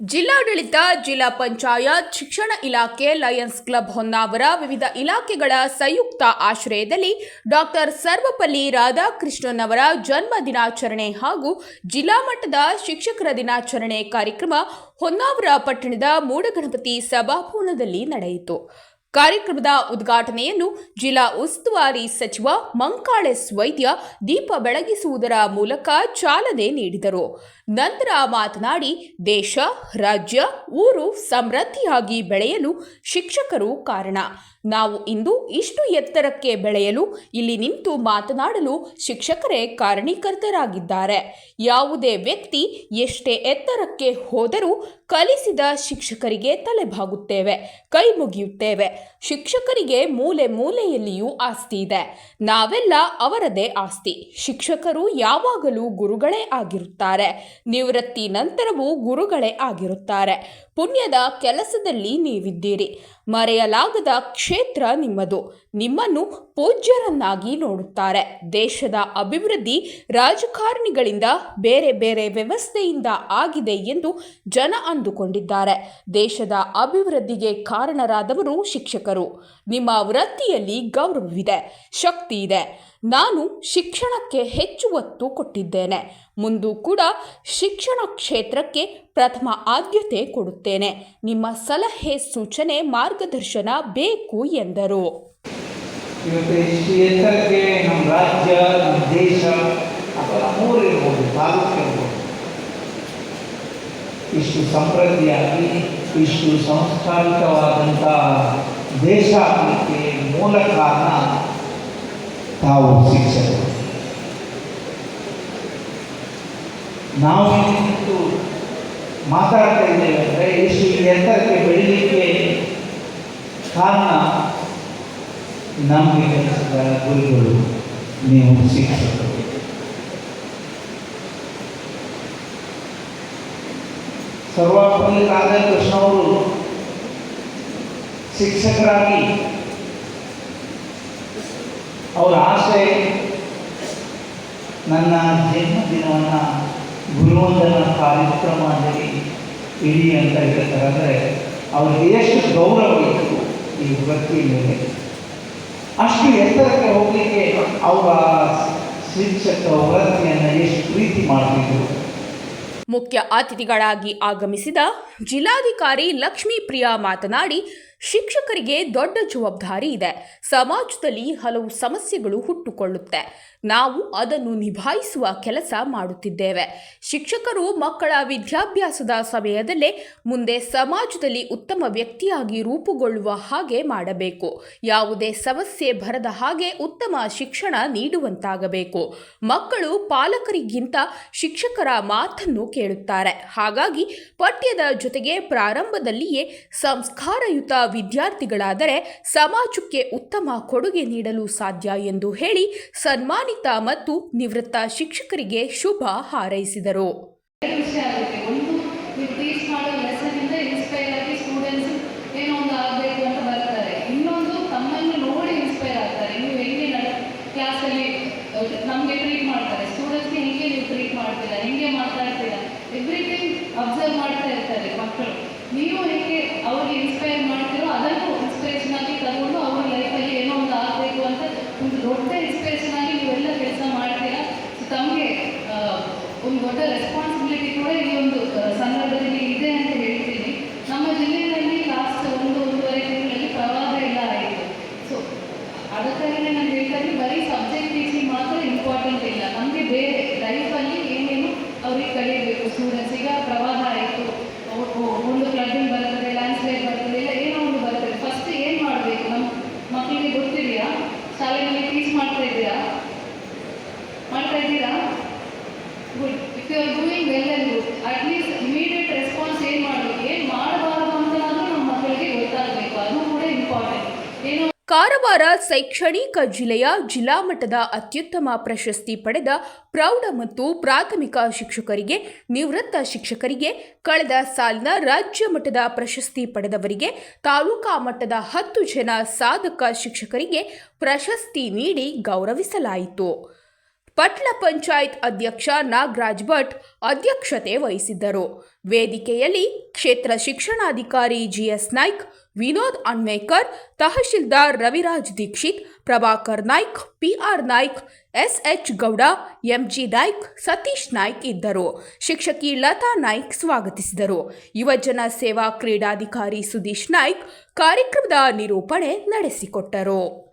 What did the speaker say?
ಜಿಲ್ಲಾಡಳಿತ, ಜಿಲ್ಲಾ ಪಂಚಾಯತ್, ಶಿಕ್ಷಣ ಇಲಾಖೆ, ಲಯನ್ಸ್ ಕ್ಲಬ್ ಹೊನ್ನಾವರ, ವಿವಿಧ ಇಲಾಖೆಗಳ ಸಂಯುಕ್ತ ಆಶ್ರಯದಲ್ಲಿ ಡಾಕ್ಟರ್ ಸರ್ವಪಲ್ಲಿ ರಾಧಾಕೃಷ್ಣನ್ ಅವರ ಜನ್ಮ ದಿನಾಚರಣೆ ಹಾಗೂ ಜಿಲ್ಲಾ ಮಟ್ಟದ ಶಿಕ್ಷಕರ ದಿನಾಚರಣೆ ಕಾರ್ಯಕ್ರಮ ಹೊನ್ನಾವರ ಪಟ್ಟಣದ ಮೂಡಗಣಪತಿ ಸಭಾಭವನದಲ್ಲಿ ನಡೆಯಿತು. ಕಾರ್ಯಕ್ರಮದ ಉದ್ಘಾಟನೆಯನ್ನು ಜಿಲ್ಲಾ ಉಸ್ತುವಾರಿ ಸಚಿವ ಮಂಕಾಳೆಸ್ ವೈದ್ಯ ದೀಪ ಬೆಳಗಿಸುವುದರ ಮೂಲಕ ಚಾಲನೆ ನೀಡಿದರು. ನಂತರ ಮಾತನಾಡಿ, ದೇಶ, ರಾಜ್ಯ, ಊರು ಸಮೃದ್ಧಿಯಾಗಿ ಬೆಳೆಯಲು ಶಿಕ್ಷಕರು ಕಾರಣ. ನಾವು ಇಂದು ಇಷ್ಟು ಎತ್ತರಕ್ಕೆ ಬೆಳೆಯಲು, ಇಲ್ಲಿ ನಿಂತು ಮಾತನಾಡಲು ಶಿಕ್ಷಕರೇ ಕಾರಣೀಕರ್ತರಾಗಿದ್ದಾರೆ ಯಾವುದೇ ವ್ಯಕ್ತಿ ಎಷ್ಟೇ ಎತ್ತರಕ್ಕೆ ಹೋದರೂ ಕಲಿಸಿದ ಶಿಕ್ಷಕರಿಗೆ ತಲೆಬಾಗುತ್ತೇವೆ, ಕೈ ಮುಗಿಯುತ್ತೇವೆ. ಶಿಕ್ಷಕರಿಗೆ ಮೂಲೆ ಮೂಲೆಯಲ್ಲಿಯೂ ಆಸ್ತಿ ಇದೆ. ನಾವೆಲ್ಲ ಅವರದೇ ಆಸ್ತಿ. ಶಿಕ್ಷಕರು ಯಾವಾಗಲೂ ಗುರುಗಳೇ ಆಗಿರುತ್ತಾರೆ. ನಿವೃತ್ತಿ ನಂತರವೂ ಗುರುಗಳೇ ಆಗಿರುತ್ತಾರೆ. ಪುಣ್ಯದ ಕೆಲಸದಲ್ಲಿ ನೀವಿದ್ದೀರಿ. ಮರೆಯಲಾಗದ ಕ್ಷೇತ್ರ ನಿಮ್ಮದು. ನಿಮ್ಮನ್ನು ಪೂಜ್ಯರನ್ನಾಗಿ ನೋಡುತ್ತಾರೆ. ದೇಶದ ಅಭಿವೃದ್ಧಿ ರಾಜಕಾರಣಿಗಳಿಂದ ಬೇರೆ ಬೇರೆ ವ್ಯವಸ್ಥೆಯಿಂದ ಆಗಿದೆ ಎಂದು ಜನ ಅಂದುಕೊಂಡಿದ್ದಾರೆ. ದೇಶದ ಅಭಿವೃದ್ಧಿಗೆ ಕಾರಣರಾದವರು ಶಿಕ್ಷಕರು. ನಿಮ್ಮ ವೃತ್ತಿಯಲ್ಲಿ ಗೌರವವಿದೆ, ಶಕ್ತಿ ಇದೆ. ನಾನು ಶಿಕ್ಷಣಕ್ಕೆ ಹೆಚ್ಚು ಒತ್ತು ಕೊಟ್ಟಿದ್ದೇನೆ. ಮುಂದೂ ಕೂಡ ಶಿಕ್ಷಣ ಕ್ಷೇತ್ರಕ್ಕೆ ಪ್ರಥಮ ಆದ್ಯತೆ ಕೊಡುತ್ತೇನೆ. ನಿಮ್ಮ ಸಲಹೆ ಸೂಚನೆ ಮಾರ್ಗದರ್ಶನ ಬೇಕು ಎಂದರು. ಇವತ್ತು ಇಷ್ಟು ಎತ್ತರಕ್ಕೆ ನಮ್ಮ ರಾಜ್ಯ ನಮ್ಮ ದೇಶ ಅಥವಾ ನಮ್ಮೂರು ಇರ್ಬೋದು ತಾಲೂಕು ಇರ್ಬೋದು ಇಷ್ಟು ಸಮೃದ್ಧಿಯಾಗಿ ಇಷ್ಟು ಸಂಸ್ಕಾರಿತವಾದಂಥ ದೇಶ ಆಗಲಿಕ್ಕೆ ಮೂಲ ಕಾರಣ ತಾವು ಶಿಕ್ಷಕರು ನಾವು ನಿಂತು ಮಾತಾಡ್ತಾ ಇದ್ದೇವೆ ಅಂದರೆ ಇಷ್ಟು ಎತ್ತರಕ್ಕೆ ಬೆಳೀಲಿಕ್ಕೆ ಕಾರಣ ನಮಗೆ ಕಲಿಸಿದ ಗುರುಗಳು ನೀವು ಶಿಕ್ಷಕರು. ಸರ್ವಾಪಲ್ಲಿ ರಾಧಾಕೃಷ್ಣ ಅವರು ಶಿಕ್ಷಕರಾಗಿ ಅವರ ಆಸೆ ನನ್ನ ಜನ್ಮದಿನವನ್ನು ಗುರುವಂದನ ಕಾರ್ಯಕ್ರಮದಲ್ಲಿ ಇಡಿ ಅಂತ ಹೇಳ್ತಾರೆ. ಅಂದರೆ ಅವರಿಗೆ ಎಷ್ಟು ಗೌರವ ಇತ್ತು ಈ ವೃತ್ತಿ ಮೇಲೆ. ಅಷ್ಟು ಎತ್ತರಕ್ಕೆ ಹೋಗಲಿಕ್ಕೆ ಅವರ ಶಿಕ್ಷಕ ವೃತ್ತಿಯನ್ನು ಎಷ್ಟು ಪ್ರೀತಿ ಮಾಡ್ತಿದ್ರು. ಮುಖ್ಯ ಅತಿಥಿಗಳಾಗಿ ಆಗಮಿಸಿದ ಜಿಲ್ಲಾಧಿಕಾರಿ ಲಕ್ಷ್ಮೀಪ್ರಿಯಾ ಮಾತನಾಡಿ ಶಿಕ್ಷಕರಿಗೆ ದೊಡ್ಡ ಜವಾಬ್ದಾರಿ ಇದೆ. ಸಮಾಜದಲ್ಲಿ ಹಲವು ಸಮಸ್ಯೆಗಳು ಹುಟ್ಟುಕೊಳ್ಳುತ್ತೆ. ನಾವು ಅದನ್ನು ನಿಭಾಯಿಸುವ ಕೆಲಸ ಮಾಡುತ್ತಿದ್ದೇವೆ. ಶಿಕ್ಷಕರು ಮಕ್ಕಳ ವಿದ್ಯಾಭ್ಯಾಸದ ಸಮಯದಲ್ಲೇ ಮುಂದೆ ಸಮಾಜದಲ್ಲಿ ಉತ್ತಮ ವ್ಯಕ್ತಿಯಾಗಿ ರೂಪುಗೊಳ್ಳುವ ಹಾಗೆ ಮಾಡಬೇಕು. ಯಾವುದೇ ಸಮಸ್ಯೆ ಬರದ ಹಾಗೆ ಉತ್ತಮ ಶಿಕ್ಷಣ ನೀಡುವಂತಾಗಬೇಕು. ಮಕ್ಕಳು ಪಾಲಕರಿಗಿಂತ ಶಿಕ್ಷಕರ ಮಾತನ್ನು ಕೇಳುತ್ತಾರೆ. ಹಾಗಾಗಿ ಪಠ್ಯದ ಜೊತೆಗೆ ಪ್ರಾರಂಭದಲ್ಲಿಯೇ ಸಂಸ್ಕಾರಯುತ ವಿದ್ಯಾರ್ಥಿಗಳಾದರೆ ಸಮಾಜಕ್ಕೆ ಉತ್ತಮ ಕೊಡುಗೆ ನೀಡಲು ಸಾಧ್ಯ ಎಂದು ಹೇಳಿ ಸನ್ಮಾನಿತ ಮತ್ತು ನಿವೃತ್ತ ಶಿಕ್ಷಕರಿಗೆ ಶುಭ ಹಾರೈಸಿದರು. encuentra la. ಕಾರವಾರ ಶೈಕ್ಷಣಿಕ ಜಿಲ್ಲೆಯ ಜಿಲ್ಲಾ ಮಟ್ಟದ ಅತ್ಯುತ್ತಮ ಪ್ರಶಸ್ತಿ ಪಡೆದ ಪ್ರೌಢ ಮತ್ತು ಪ್ರಾಥಮಿಕ ಶಿಕ್ಷಕರಿಗೆ, ನಿವೃತ್ತ ಶಿಕ್ಷಕರಿಗೆ ಕಳೆದ ಸಾಲಿನ ರಾಜ್ಯ ಮಟ್ಟದ ಪ್ರಶಸ್ತಿ ಪಡೆದವರಿಗೆ, ತಾಲೂಕಾ ಮಟ್ಟದ ಹತ್ತು ಜನ ಸಾಧಕ ಶಿಕ್ಷಕರಿಗೆ ಪ್ರಶಸ್ತಿ ನೀಡಿ ಗೌರವಿಸಲಾಯಿತು. ಪಟ್ಟಣ ಪಂಚಾಯತ್ ಅಧ್ಯಕ್ಷ ನಾಗರಾಜ್ ಭಟ್ ಅಧ್ಯಕ್ಷತೆ ವಹಿಸಿದ್ದರು. ವೇದಿಕೆಯಲ್ಲಿ ಕ್ಷೇತ್ರ ಶಿಕ್ಷಣಾಧಿಕಾರಿ GS Naik, Vinod Anvekar, tahsildar Raviraj Dixit, Prabhakar Naik, PR Naik, SH Gowda, MG Naik, Satish Naik ಇದ್ದರು. ಶಿಕ್ಷಕಿ ಲತಾ ನಾಯ್ಕ್ ಸ್ವಾಗತಿಸಿದರು. ಯುವಜನ ಸೇವಾ ಕ್ರೀಡಾಧಿಕಾರಿ ಸುದೀಶ್ ನಾಯ್ಕ್ ಕಾರ್ಯಕ್ರಮದ ನಿರೂಪಣೆ ನಡೆಸಿಕೊಟ್ಟರು.